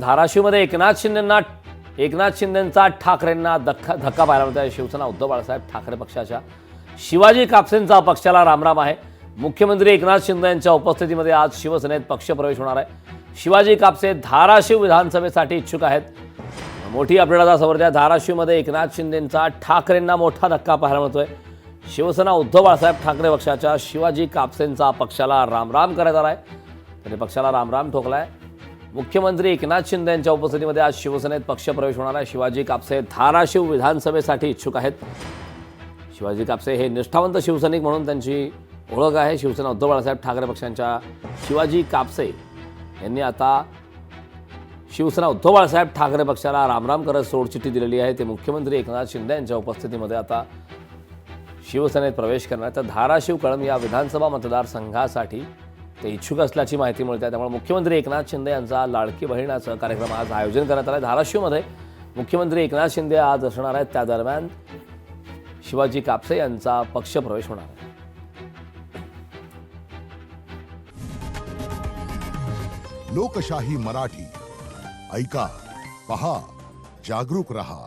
धाराशिवमध्ये एकनाथ शिंदेंना एकनाथ शिंदेंचा ठाकरेंना धक्का धक्का पाहायला मिळतोय. शिवसेना उद्धव बाळासाहेब ठाकरे पक्षाच्या शिवाजी कापसेंचा पक्षाला रामराम आहे. मुख्यमंत्री एकनाथ शिंदे यांच्या उपस्थितीमध्ये आज शिवसेनेत पक्षप्रवेश होणार आहे. शिवाजी कापसे धाराशिव विधानसभेसाठी इच्छुक आहेत. मोठी अपडेट आता समोर द्या. धाराशिवमध्ये एकनाथ शिंदेंचा ठाकरेंना मोठा धक्का पाहायला मिळतोय. शिवसेना उद्धव बाळासाहेब ठाकरे पक्षाच्या शिवाजी कापसेंचा पक्षाला रामराम करायचा आहे त्याने पक्षाला रामराम ठोकलाय. मुख्यमंत्री एकनाथ शिंदे यांच्या उपस्थितीमध्ये आज शिवसेनेत पक्षप्रवेश होणार आहे. शिवाजी कापसे धाराशिव विधानसभेसाठी इच्छुक आहेत. शिवाजी कापसे हे निष्ठावंत शिवसैनिक म्हणून त्यांची ओळख आहे. शिवसेना उद्धव बाळासाहेब ठाकरे पक्षांच्या शिवाजी कापसे यांनी आता शिवसेना उद्धव बाळासाहेब ठाकरे पक्षाला रामराम करत सोडचिठ्ठी दिलेली आहे. ते मुख्यमंत्री एकनाथ शिंदे यांच्या उपस्थितीमध्ये आता शिवसेनेत प्रवेश करणार तर धाराशिव कळम या विधानसभा मतदारसंघासाठी ते इच्छुक असल्याची माहिती मिळते. त्यामुळे मुख्यमंत्री एकनाथ शिंदे यांचा लाडकी बहिणाचं कार्यक्रम आज आयोजन करण्यात आलं आहे धाराशिवमध्ये मुख्यमंत्री एकनाथ शिंदे आज असणार आहेत. त्या दरम्यान शिवाजी कापसे यांचा पक्षप्रवेश होणार आहे. लोकशाही मराठी. ऐका पहा जागरूक रहा.